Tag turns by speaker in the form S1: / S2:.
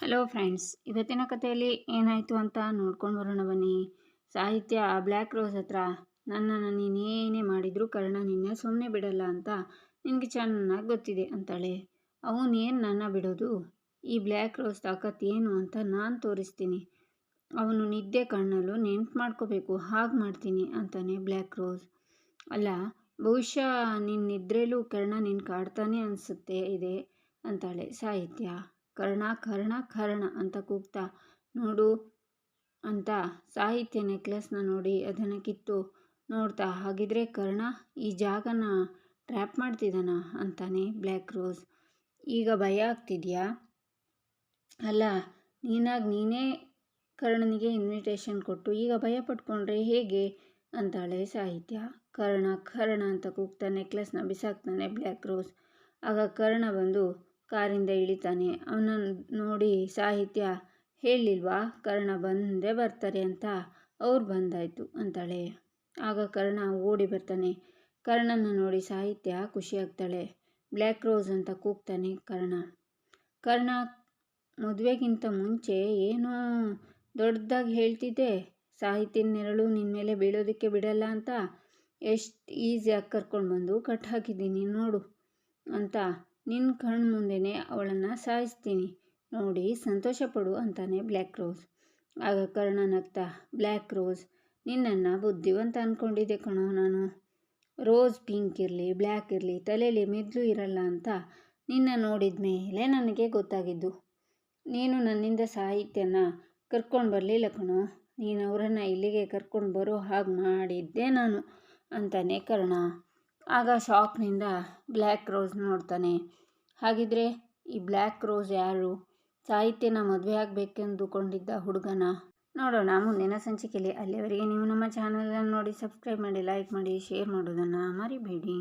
S1: Hello friends ಇವತ್ತಿನ ಕಥೆಯಲ್ಲಿ ಏನಾಯಿತು ಅಂತ ನೋಡ್ಕೊಂಡು ಬರೋಣ ಬನ್ನಿ. ಸಾಹಿತ್ಯ ಬ್ಲ್ಯಾಕ್ ರೋಸ್ ಹತ್ರ, ನನ್ನನ್ನು ನೀನೇನೇ ಮಾಡಿದರೂ ಕರ್ಣ ನಿನ್ನೆ ಸುಮ್ಮನೆ ಬಿಡಲ್ಲ ಅಂತ ನಿನಗೆ ಚೆನ್ನಾಗಿ ಗೊತ್ತಿದೆ ಅಂತಾಳೆ. ಅವನೇನು ನನ್ನ ಬಿಡೋದು? ಈ ಬ್ಲ್ಯಾಕ್ ರೋಸ್ ತಾಕತ್ ಏನು ಅಂತ ನಾನು ತೋರಿಸ್ತೀನಿ. ಅವನು ನಿದ್ದೆ ಕಣ್ಣಲ್ಲೂ ನೆನ್ಪು ಮಾಡ್ಕೋಬೇಕು, ಹಾಗೆ ಮಾಡ್ತೀನಿ ಅಂತಾನೆ ಬ್ಲ್ಯಾಕ್ ರೋಸ್ ಅಲ್ಲ, ಬಹುಶಃ ನಿನ್ನ ನಿದ್ರೆಲೂ ಕರ್ಣ ನಿನ್ನ ಕಾಡ್ತಾನೆ ಅನಿಸುತ್ತೆ ಇದೆ ಅಂತಾಳೆ ಸಾಹಿತ್ಯ. ಕರ್ಣ ಕರ್ಣ ಕರ್ಣ ಅಂತ ಕೂಗ್ತಾ, ನೋಡು ಅಂತ ಸಾಹಿತ್ಯ ನೆಕ್ಲೆಸ್ನ ನೋಡಿ ಅದನ್ನು ಕಿತ್ತು ನೋಡ್ತಾ, ಹಾಗಿದ್ರೆ ಕರ್ಣ ಈ ಜಾಗನ ಟ್ರ್ಯಾಪ್ ಮಾಡ್ತಿದ್ದಾನ ಅಂತಾನೆ ಬ್ಲ್ಯಾಕ್ ರೋಸ್. ಈಗ ಭಯ ಆಗ್ತಿದ್ಯಾ? ಅಲ್ಲ, ನೀನಾಗಿ ನೀನೇ ಕರ್ಣನಿಗೆ ಇನ್ವಿಟೇಷನ್ ಕೊಟ್ಟು ಈಗ ಭಯ ಪಟ್ಕೊಂಡ್ರೆ ಹೇಗೆ? ಅಂತಾಳೆ ಸಾಹಿತ್ಯ. ಕರ್ಣ ಕರ್ಣ ಅಂತ ಕೂಗ್ತಾ ನೆಕ್ಲೆಸ್ನ ಬಿಸಾಕ್ತಾನೆ ಬ್ಲ್ಯಾಕ್ ರೋಸ್. ಆಗ ಕರ್ಣ ಬಂದು ಕಾರಿಂದ ಇಳಿತಾನೆ. ಅವನನ್ನು ನೋಡಿ, ಸಾಹಿತ್ಯ ಹೇಳಿಲ್ವಾ? ಕರ್ಣ ಬಂದೇ ಬರ್ತಾರೆ ಅಂತ ಅವ್ರು ಬಂದಾಯಿತು ಅಂತಾಳೆ. ಆಗ ಕರ್ಣ ಓಡಿ ಬರ್ತಾನೆ. ಕರ್ಣನ ನೋಡಿ ಸಾಹಿತ್ಯ ಖುಷಿಯಾಗ್ತಾಳೆ ಬ್ಲ್ಯಾಕ್ ರೋಸ್ ಅಂತ ಕೂಗ್ತಾನೆ ಕರ್ಣ. ಕರ್ಣ, ಮದುವೆಗಿಂತ ಮುಂಚೆ ಏನೋ ದೊಡ್ಡದಾಗಿ ಹೇಳ್ತಿದ್ದೆ. ಸಾಹಿತ್ಯ ನೆರಳು ನಿನ್ನ ಮೇಲೆ ಬೀಳೋದಕ್ಕೆ ಬಿಡಲ್ಲ ಅಂತ. ಎಷ್ಟು ಈಸಿಯಾಗಿ ಕರ್ಕೊಂಡು ಬಂದು ಕಟ್ ಹಾಕಿದ್ದೀನಿ ನೋಡು ಅಂತ ನಿನ್ನ ಕಣ್ಣು ಮುಂದೆನೇ ಅವಳನ್ನು ಸಾಯಿಸ್ತೀನಿ. ನೋಡಿ, ಸಂತೋಷಪಡು ಅಂತಾನೆ ಬ್ಲ್ಯಾಕ್ ರೋಸ್. ಆಗ ಕರ್ಣ ನಗ್ತಾ, ಬ್ಲ್ಯಾಕ್ ರೋಸ್, ನಿನ್ನನ್ನು ಬುದ್ಧಿವಂತ ಅಂದ್ಕೊಂಡಿದ್ದೆ ಕಣೋ ನಾನು. ರೋಸ್ ಪಿಂಕ್ ಇರಲಿ, ಬ್ಲ್ಯಾಕ್ ಇರಲಿ ತಲೆಯಲ್ಲಿ ಮಿದ್ಲು ಇರಲ್ಲ ಅಂತ ನಿನ್ನ ನೋಡಿದ ಮೇಲೆ ನನಗೆ ಗೊತ್ತಾಗಿದ್ದು. ನೀನು ನನ್ನಿಂದ ಸಾಹಿತ್ಯನ ಕರ್ಕೊಂಡು ಬರಲಿಲ್ಲ ಕಣೋ. ನೀನು ಅವರನ್ನು ಇಲ್ಲಿಗೆ ಕರ್ಕೊಂಡು ಬರೋ ಹಾಗೆ ಮಾಡಿದ್ದೆ ನಾನು, ಅಂತಾನೆ ಕರ್ಣ. ಆಗ ಶಾಕ್ನಿಂದ ಬ್ಲ್ಯಾಕ್ ರೋಸ್ ನೋಡ್ತಾನೆ. ಹಾಗಿದ್ರೆ ಈ ಬ್ಲ್ಯಾಕ್ ರೋಸ್ ಯಾರು? ಸಾಹಿತ್ಯನ ಮದುವೆ ಆಗಬೇಕೆಂದುಕೊಂಡಿದ್ದ ಹುಡುಗನ? ನೋಡೋಣ, ಮುಂದಿನ ಸಂಚಿಕೆಯಲ್ಲಿ ಅಲ್ಲಿವರೆಗೆ ನೀವು ನಮ್ಮ ಚಾನಲನ್ನು ನೋಡಿ ಸಬ್ಸ್ಕ್ರೈಬ್ ಮಾಡಿ, ಲೈಕ್ ಮಾಡಿ, ಶೇರ್ ಮಾಡೋದನ್ನು ಮರಿಬೇಡಿ.